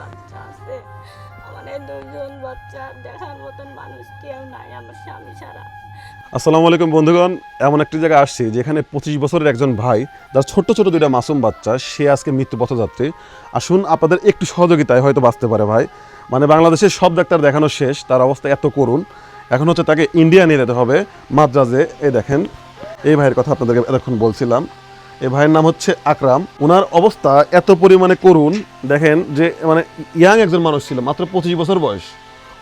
বাচ্চা আছে। আমার এই দুইজন বাচ্চা, দেখার মতন মানুষ কেউ নাই আমার স্বামী ছাড়া। আসসালামু আলাইকুম বন্ধুগণ, এমন একটি জায়গায় আসছি যেখানে পঁচিশ বছরের একজন ভাই, যার ছোট্ট ছোট দুইটা মাসুম বাচ্চা, সে আজকে মৃত্যু পথযাত্রী। আসুন, আপনাদের একটু সহযোগিতায় হয়তো বাঁচতে পারে ভাই। মানে বাংলাদেশের সব ডাক্তার দেখানো শেষ, তার অবস্থা এত করুণ। এখন হচ্ছে তাকে ইন্ডিয়া নিয়ে যেতে হবে, মাদ্রাজে। এই দেখেন, এই ভাইয়ের কথা আপনাদেরকে এতক্ষণ বলছিলাম। এই ভাইয়ের নাম হচ্ছে আকরাম। ওনার অবস্থা এত পরিমাণে করুণ, দেখেন যে মানে ইয়াং একজন মানুষ ছিল, মাত্র পঁচিশ বছর বয়স।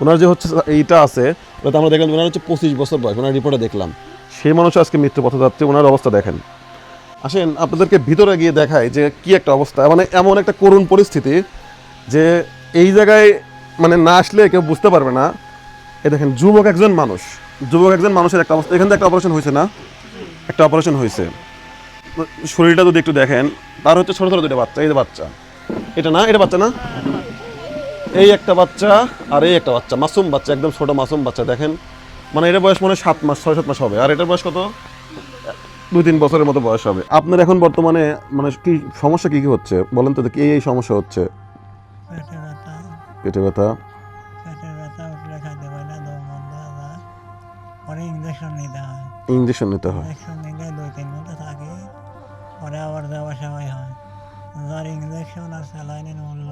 ওনার যে হচ্ছে এইটা আছে ওটা আমরা দেখলাম ওনার হচ্ছে পঁচিশ বছর বয়স ওনার রিপোর্টে দেখলাম। সেই মানুষ আজকে মৃত্যু পথে যাচ্ছে ওনার অবস্থা দেখেন। আসেন, আপনাদেরকে ভিতরে গিয়ে দেখায় যে কি একটা অবস্থা মানে এমন একটা করুণ পরিস্থিতি যে এই জায়গায় মানে না আসলে কেউ বুঝতে পারবে না। এ দেখেন, যুবক একজন মানুষ, যুবক একজন মানুষের একটা অবস্থা, এখান থেকে একটা অপারেশন হয়েছে না? একটা অপারেশন হয়েছে। শরীরটা যদি একটু দেখেন তার হচ্ছে ছোট ছোট দুটো বাচ্চা এই যে বাচ্চা। এটা না এটা বাচ্চা না? এই একটা বাচ্চা আর এই একটা বাচ্চা মাসুম বাচ্চা একদম ছোট মাসুম বাচ্চা দেখেন। মানে এটার বয়স মনে সাত মাস ছয় সাত মাস হবে। আর এটার বয়স কত? দুই তিন বছরের মতো বয়স হবে। আপনার এখন বর্তমানে মানে কি সমস্যা কি কি হচ্ছে? বলেন তো কি এই সমস্যা হচ্ছে। পেটে ব্যথা। ইঞ্জেকশন নিতে হয়। ইঞ্জেকশন নিতে হয়। পরে আবার যাওয়া সবাই হয় যার ইঞ্জেকশন আর স্যালাইনের মূল্য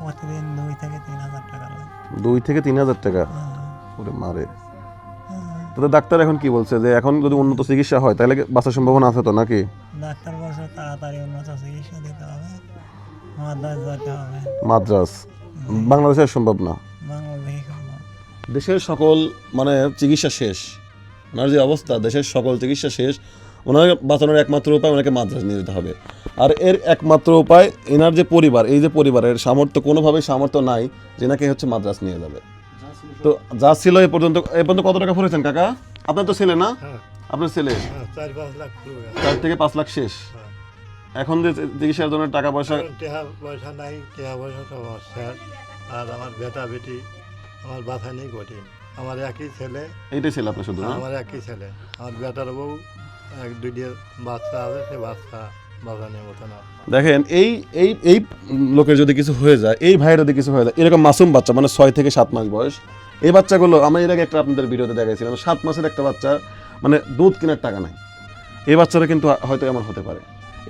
প্রতিদিন দুই থেকে তিন হাজার টাকা লাগে। দুই থেকে তিন হাজার টাকা? হ্যাঁ, ওরে মারে। হ্যাঁ। তো ডাক্তার এখন কি বলছে যে এখন যদি উন্নত চিকিৎসা হয় তাহলে বাঁচার সম্ভাবনা আছে তো নাকি? ডাক্তার বলছে তাড়াতাড়ি উন্নত চিকিৎসা দিতে হবে মাদ্রাস যেতে হবে। মাদ্রাস? বাংলাদেশের সম্ভব না। দেশের সকল মানে চিকিৎসা শেষ। ওনার যে অবস্থা দেশের সকল চিকিৎসা শেষ। ওনার বাঁচানোর একমাত্র উপায় ওনাকে মাদ্রাস নিয়ে যেতে হবে। আর এর একমাত্র উপায় এনার যে পরিবার এই যে পরিবারের সামর্থ্য কোনোভাবেই সামর্থ্য নাই যে নাকি হচ্ছে মাদ্রাস নিয়ে যাবে। তো যা ছিল এ পর্যন্ত এ পর্যন্ত কত টাকা ফুরেছেন কাকা? আপনার তো ছেলে না? আপনার ছেলে? হ্যাঁ, চার থেকে পাঁচ লাখ শেষ। এখন যে চিকিৎসার জন্য টাকা পয়সা টেহা পয়সা নাই টেহা পয়সা সব আর আমার বেটা বেটি আমার বাধা নেই কঠিন। আমার একই ছেলে। এইটাই ছিল আপনার শুধু আমার একই ছেলে। আমার বেটার বউ দেখেন, এই এই এই লোকের যদি কিছু হয়ে যায়, এই ভাইয়ের যদি কিছু হয়ে যায়, এরকম মাসুম বাচ্চা মানে ছয় থেকে সাত মাস বয়স, এই বাচ্চাগুলো আমরা এর আগে একটা আপনাদের ভিডিওতে দেখাইছিলাম, সাত মাসের একটা বাচ্চা মানে দুধ কেনার টাকা নাই। এই বাচ্চারা কিন্তু হয়তো এমন হতে পারে।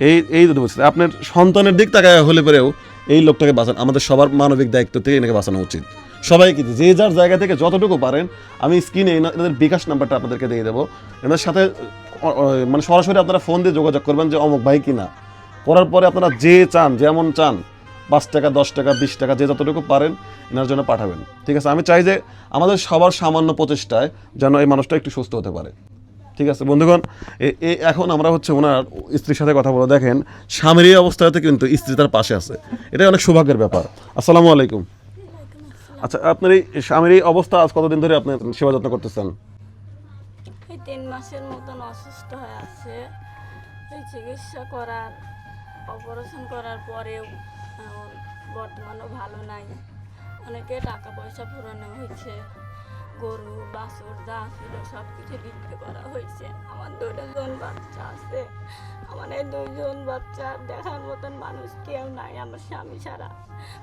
এই এই যদি বুঝতে আপনার সন্তানের দিক তাকায় হলে পরেও এই লোকটাকে বাঁচান, আমাদের সবার মানবিক দায়িত্ব থেকে এনাকে বাঁচানো উচিত। সবাই কিন্তু যে যার জায়গা থেকে যতটুকু পারেন, আমি স্ক্রিনে এনাদের বিকাশ নাম্বারটা আপনাদেরকে দিয়ে দেবো। এনাদের সাথে মানে সরাসরি আপনারা ফোন দিয়ে যোগাযোগ করবেন যে অমুক ভাই কিনা। করার পরে আপনারা যে চান, যেমন চান, পাঁচ টাকা, দশ টাকা, বিশ টাকা, যে যতটুকু পারেন এনার জন্য পাঠাবেন। ঠিক আছে? আমি চাই যে আমাদের সবার সামান্য প্রচেষ্টায় যেন এই মানুষটা একটু সুস্থ হতে পারে। ঠিক আছে? বন্ধুগণ, এ এখন আমরা হচ্ছে ওনার স্ত্রীর সাথে কথা বলে দেখেন, স্বামীর এই অবস্থাতে কিন্তু স্ত্রী তার পাশে আছে। এটাই অনেক সৌভাগ্যের ব্যাপার। আসসালামু আলাইকুম। আচ্ছা আপনার এই স্বামীর এই অবস্থা আজ কতদিন ধরে আপনি সেবা যত্ন করতেছেন? এই তিন মাসের মতন অসুস্থ হয়ে আছে। এই চিকিৎসা করার অপারেশন করার পরেও এখন বর্তমানে ভালো নাই। অনেকে টাকা পয়সা পুরানো হয়েছে, গরু, বাছুর যা ছিল সব কিছু বিক্রি করা হয়েছে। আমার দুজন বাচ্চা আছে। আমার এই দুইজন বাচ্চা দেখার মতন মানুষ কেউ নাই, আমার স্বামী ছাড়া।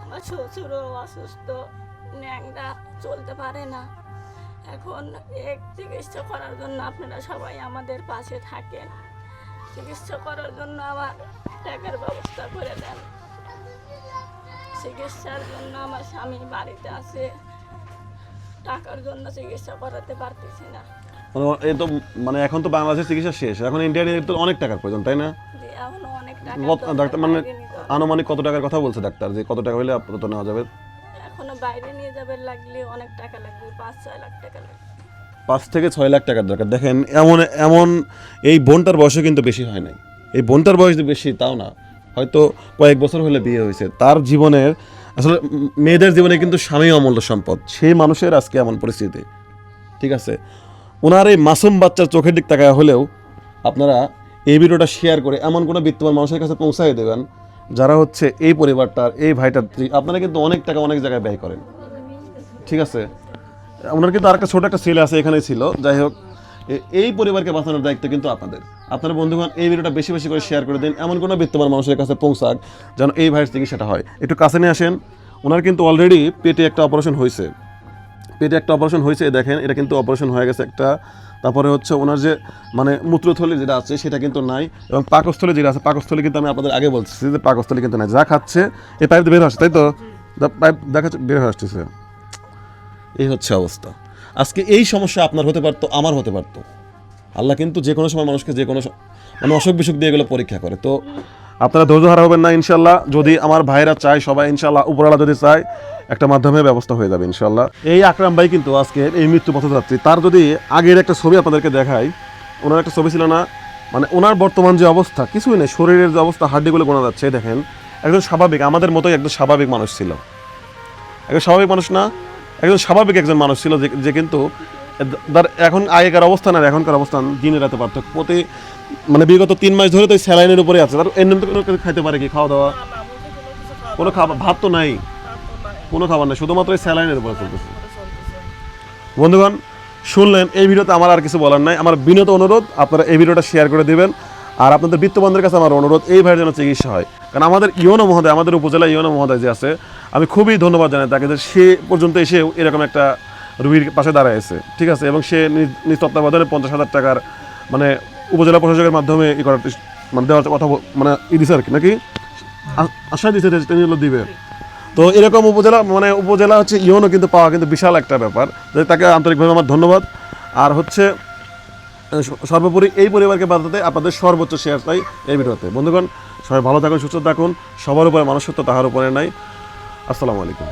আমার শ্বশুরও অসুস্থ। ন্যাংরা চলতে পারে না। এখন এক চিকিৎসা করার জন্য আপনারা সবাই আমাদের পাশে থাকেন। চিকিৎসা করার জন্য আমার টাকার ব্যবস্থা করে দেন। চিকিৎসার জন্য আমার স্বামী বাড়িতে আছে। টাকার জন্য চিকিৎসা করাতে পারতেছি না। মানে এই তো মানে এখন তো বাংলাদেশের চিকিৎসা শেষ। এখন ইন্ডিয়া তো অনেক টাকার প্রয়োজন তাই না? ডাক্তার মানে। আনুমানিক কত টাকার কথা বলছে ডাক্তার? যে কত টাকা হলে আপাতত নেওয়া যাবে? এখনও বাইরে নিয়ে যাবে লাগলে অনেক টাকা লাগবে, পাঁচ, ছয় লাখ টাকা লাগবে। পাঁচ থেকে ছয় লাখ টাকার দরকার। দেখেন, এমন এমন, এই বোনটার বয়সও কিন্তু বেশি হয় নাই। এই বোনটার বয়স বেশি, তাও না। হয়তো কয়েক বছর হলে বিয়ে হয়েছে। তার জীবনের, আসলে মেয়েদের জীবনে কিন্তু স্বামী অমূল্য সম্পদ। সেই মানুষের আজকে এমন পরিস্থিতি। ঠিক আছে? ওনার এই মাসুম বাচ্চার চোখের দিক তাকায় হলেও আপনারা এই ভিডিওটা শেয়ার করে এমন কোনো বিত্তবান মানুষের কাছে পৌঁছাই দেবেন যারা হচ্ছে এই পরিবারটার, এই ভাইটার আপনারা কিন্তু অনেক টাকা অনেক জায়গায় ব্যয় করেন। ঠিক আছে? ওনার কিন্তু আরেকটা ছোট একটা ছেলে আছে, এখানেই ছিল। যাই হোক এই পরিবারকে বাঁচানোর দায়িত্ব কিন্তু আপনাদের। আপনার বন্ধুগণ, এই ভিডিওটা বেশি বেশি করে শেয়ার করে দিন। এমন কোনো বিত্তমান মানুষের কাছে পৌঁছাক যেন এই ভাইয়ের চিকিৎসাটা হয়। একটু কাছে নিয়ে আসেন। ওনার কিন্তু অলরেডি পেটে একটা অপারেশন হয়েছে। পেটে একটা অপারেশন হয়েছে দেখেন, এটা কিন্তু অপারেশন হয়ে গেছে একটা। তারপরে হচ্ছে ওনার যে মানে মূত্রথলি যেটা আছে, সেটা কিন্তু নাই। এবং পাকস্থলে যেটা আছে, পাকস্থলে কিন্তু আমি আপনাদের আগে বলছি যে পাকস্থলে কিন্তু নাই। যা খাচ্ছে, এই পাইপ বের হচ্ছে তাই তো? পাইপ দেখা বের হয়ে আসতেছে। এই হচ্ছে অবস্থা। আজকে এই সমস্যা আপনার হতে পারতো, আমার হতে পারতো। আল্লাহ কিন্তু যে কোনো সময় মানুষকে যে কোনো মানে অসুখ বিসুখ দিয়ে এগুলো পরীক্ষা করে। তো আপনারা ধৈর্য হারা হবেন না, ইনশাল্লাহ। যদি আমার ভাইরা চায়, সবাই ইনশাল্লাহ উপরওয়ালা যদি চায়, একটা মাধ্যমে ব্যবস্থা হয়ে যাবে, ইনশাল্লাহ। এই আকরাম ভাই কিন্তু আজকে এই মৃত্যু পথযাত্রী। তার যদি আগের একটা ছবি আপনাদেরকে দেখাই, ওনার একটা ছবি ছিল না মানে ওনার বর্তমান যে অবস্থা, কিছুই নেই। শরীরের যে অবস্থা, হাড্ডিগুলো গোনা যাচ্ছে দেখেন। একজন স্বাভাবিক, আমাদের মতোই একজন স্বাভাবিক মানুষ ছিল। একজন স্বাভাবিক মানুষ না, একজন স্বাভাবিক একজন মানুষ ছিল যে কিন্তু এখন আগেকার অবস্থান আর এখনকার অবস্থান দিনে রাতে পার্থক্য। প্রতি মানে বিগত তিন মাস ধরে তো স্যালাইনের উপরে আছে। তার এমনি তো কোনো খাইতে পারে কি খাওয়া দাওয়া? কোনো খাবার ভাত তো নাই। কোনো খাবার নেই শুধুমাত্র এই স্যালাইনের উপরে চলতেছে। বন্ধুগণ শুনলেন এই ভিডিওতে আমার আর কিছু বলার নাই। আমার বিনত অনুরোধ আপনারা এই ভিডিওটা শেয়ার করে দেবেন। আর আপনাদের বিত্তবন্ধের কাছে আমার অনুরোধ এই ভাইয়ের জন্য চিকিৎসা হয়। কারণ আমাদের ইয়নো মহোদয় আমাদের উপজেলা ইয়নো মহোদয় যে আছে আমি খুবই ধন্যবাদ জানাই তাকে যে সে পর্যন্ত এসেও এরকম একটা রুগীর পাশে দাঁড়াইছে। ঠিক আছে? এবং সে নিজ তত্ত্বাবধানে পঞ্চাশ হাজার টাকার মানে উপজেলা প্রশাসকের মাধ্যমে ই করার মানে দেওয়ার কথা মানে ই দিছে আর কি, নাকি? আশা যে তিনি হলো দিবে। তো এরকম উপজেলা মানে উপজেলা হচ্ছে ইয়নও কিন্তু পাওয়া কিন্তু বিশাল একটা ব্যাপার। তাকে আন্তরিকভাবে আমার ধন্যবাদ। আর হচ্ছে সর্বোপরি এই পরিবারকে বাঁচাতে আপনাদের সর্বোচ্চ শেয়ার চাই এই ভিডিওতে। বন্ধুগণ, সবাই ভালো থাকুন, সুস্থ থাকুন। সবার উপরে মানুষত্ব তাহার উপরে নাই। আসসালামু আলাইকুম।